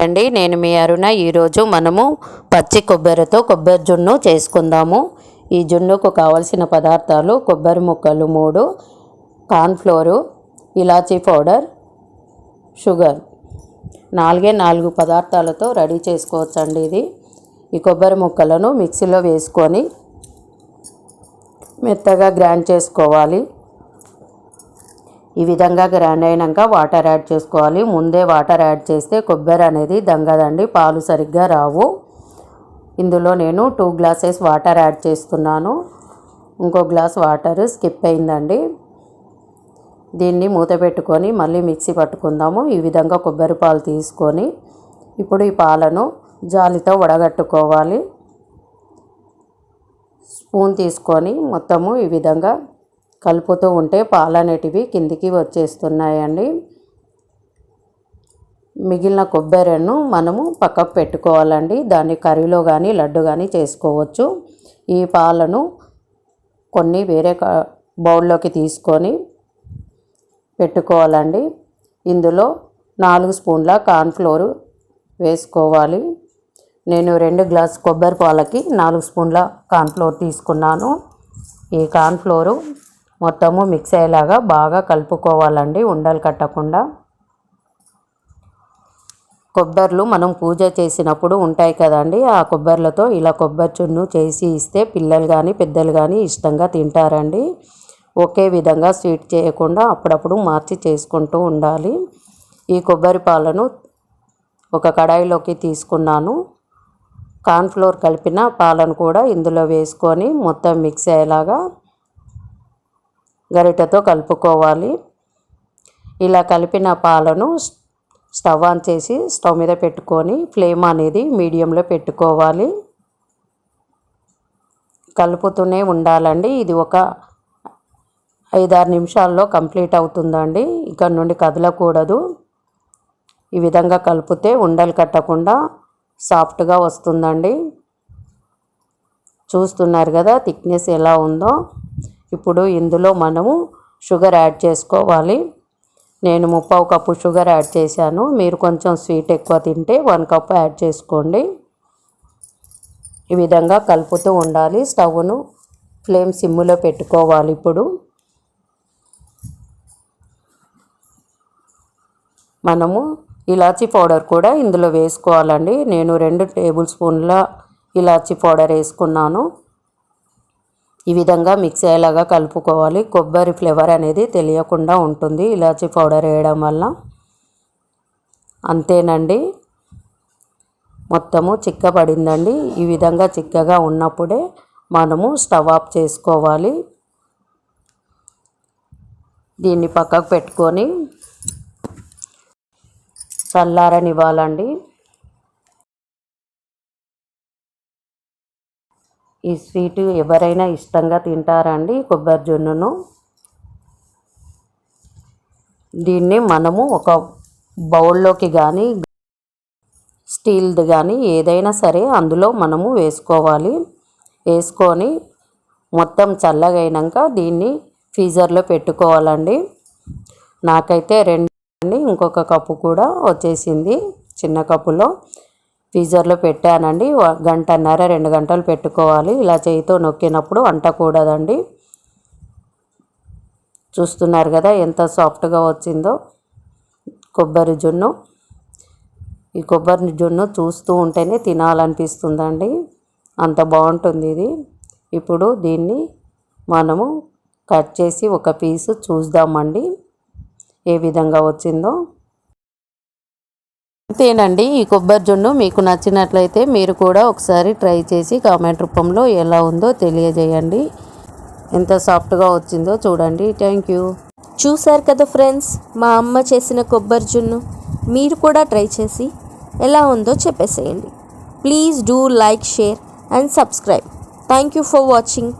అండి. నేను మీ అరుణ. ఈరోజు మనము పచ్చి కొబ్బరితో కొబ్బరి జున్ను చేసుకుందాము. ఈ జున్నుకు కావలసిన పదార్థాలు కొబ్బరి ముక్కలు మూడు కార్న్ఫ్లోరు ఇలాచీ పౌడర్ షుగర్. నాలుగే నాలుగు పదార్థాలతో రెడీ చేసుకోవచ్చండి ఇది. ఈ కొబ్బరి ముక్కలను మిక్సీలో వేసుకొని మెత్తగా గ్రైండ్ చేసుకోవాలి. ఈ విధంగా గ్రైండ్ అయినాక వాటర్ యాడ్ చేసుకోవాలి. ముందే వాటర్ యాడ్ చేస్తే కొబ్బరి అనేది దంగదండి పాలు సరిగ్గా రావు. ఇందులో నేను టూ గ్లాసెస్ వాటర్ యాడ్ చేస్తున్నాను. ఇంకో గ్లాస్ వాటర్ స్కిప్ అయిందండి. దీన్ని మూత పెట్టుకొని మళ్ళీ మిక్సీ పట్టుకుందాము. ఈ విధంగా కొబ్బరి పాలు తీసుకొని ఇప్పుడు ఈ పాలను జాలితో వడగట్టుకోవాలి. స్పూన్ తీసుకొని మొత్తము ఈ విధంగా కలుపుతూ ఉంటే పాలు అనేటివి కిందికి వచ్చేస్తున్నాయండి. మిగిలిన కొబ్బరిను మనము పక్కకు పెట్టుకోవాలండి. దాన్ని కర్రీలో కానీ లడ్డు కానీ చేసుకోవచ్చు. ఈ పాలను కొన్ని వేరే బౌల్లోకి తీసుకొని పెట్టుకోవాలండి. ఇందులో నాలుగు స్పూన్ల కార్న్ఫ్లోర్ వేసుకోవాలి. నేను రెండు గ్లాస్ కొబ్బరి పాలకి నాలుగు స్పూన్ల కార్న్ఫ్లోర్ తీసుకున్నాను. ఈ కార్న్ఫ్లోరు మొత్తము మిక్స్ అయ్యేలాగా బాగా కలుపుకోవాలండి. ఉండలు కట్టకుండా. కొబ్బర్లు మనం పూజ చేసినప్పుడు ఉంటాయి కదండి. ఆ కొబ్బర్లతో ఇలా కొబ్బరి చున్ను చేసి ఇస్తే పిల్లలు కానీ పెద్దలు కానీ ఇష్టంగా తింటారండి. ఒకే విధంగా స్వీట్ చేయకుండా అప్పుడప్పుడు మార్చి చేసుకుంటూ ఉండాలి. ఈ కొబ్బరి పాలను ఒక కడాయిలోకి తీసుకున్నాను. కార్న్ఫ్లోర్ కలిపిన పాలను కూడా ఇందులో వేసుకొని మొత్తం మిక్స్ అయ్యేలాగా గరిటెతో కలుపుకోవాలి. ఇలా కలిపిన పాలను స్టవ్ ఆన్ చేసి స్టవ్ మీద పెట్టుకొని ఫ్లేమ్ అనేది మీడియంలో పెట్టుకోవాలి. కలుపుతూనే ఉండాలండి. ఇది ఒక ఐదారు నిమిషాల్లో కంప్లీట్ అవుతుందండి. ఇక్కడ నుండి కదలకూడదు. ఈ విధంగా కలిపితే ఉండలు కట్టకుండా సాఫ్ట్గా వస్తుందండి. చూస్తున్నారు కదా థిక్నెస్ ఎలా ఉందో. ఇప్పుడు ఇందులో మనము షుగర్ యాడ్ చేసుకోవాలి. నేను ముప్పావు కప్పు షుగర్ యాడ్ చేశాను. మీరు కొంచెం స్వీట్ ఎక్కువ తింటే వన్ కప్ యాడ్ చేసుకోండి. ఈ విధంగా కలుపుతూ ఉండాలి. స్టవ్ను ఫ్లేమ్ సిమ్ములో పెట్టుకోవాలి ఇప్పుడు. మనము ఇలాచి పౌడర్ కూడా ఇందులో వేసుకోవాలండి. నేను రెండు టేబుల్ స్పూన్ల ఇలాచి పౌడర్ వేసుకున్నాను. ఈ విధంగా మిక్స్ అయ్యేలాగా కలుపుకోవాలి. కొబ్బరి ఫ్లేవర్ అనేది తెలియకుండా ఉంటుంది. ఇలాచి పౌడర్ వేయడం వల్ల అంతేనండి. మొత్తము చిక్కబడిందండి. ఈ విధంగా చిక్కగా ఉన్నప్పుడే మనము స్టవ్ ఆఫ్ చేసుకోవాలి. దీన్ని పక్కకు పెట్టుకొని చల్లారనివ్వాలండి. ఈ స్వీట్ ఎవరైనా ఇష్టంగా తింటారండి కొబ్బరి జున్నును. దీన్ని మనము ఒక బౌల్లోకి కానీ స్టీల్ది కానీ ఏదైనా సరే అందులో మనము వేసుకోవాలి. వేసుకొని మొత్తం చల్లగైనాక దీన్ని ఫ్రీజర్లో పెట్టుకోవాలండి. నాకైతే రెండు ఇంకొక కప్పు కూడా వచ్చేసింది చిన్న కప్పులో. ఫ్రీజర్లో పెట్టానండి. గంటన్నర రెండు గంటలు పెట్టుకోవాలి. ఇలా చేయితో నొక్కినప్పుడు అంటకూడదండి చూస్తున్నారు కదా ఎంత సాఫ్ట్గా వచ్చిందో. కొబ్బరి జున్ను. ఈ కొబ్బరి జున్ను చూస్తూ ఉంటేనే తినాలనిపిస్తుందండి. అంత బాగుంటుంది ఇది. ఇప్పుడు దీన్ని మనము కట్ చేసి ఒక పీసు చూద్దామండి. ఏ విధంగా వచ్చిందో. అంతేనండి. ఈ కొబ్బరి జొన్ను మీకు నచ్చినట్లయితే మీరు కూడా ఒకసారి ట్రై చేసి కామెంట్ రూపంలో ఎలా ఉందో తెలియజేయండి. ఎంత సాఫ్ట్గా వచ్చిందో చూడండి. Thank you. చూశారు కదా ఫ్రెండ్స్ మా అమ్మ చేసిన కొబ్బరి జున్ను. మీరు కూడా ట్రై చేసి ఎలా ఉందో చెప్పేసేయండి. Please do like share and subscribe. Thank you for watching.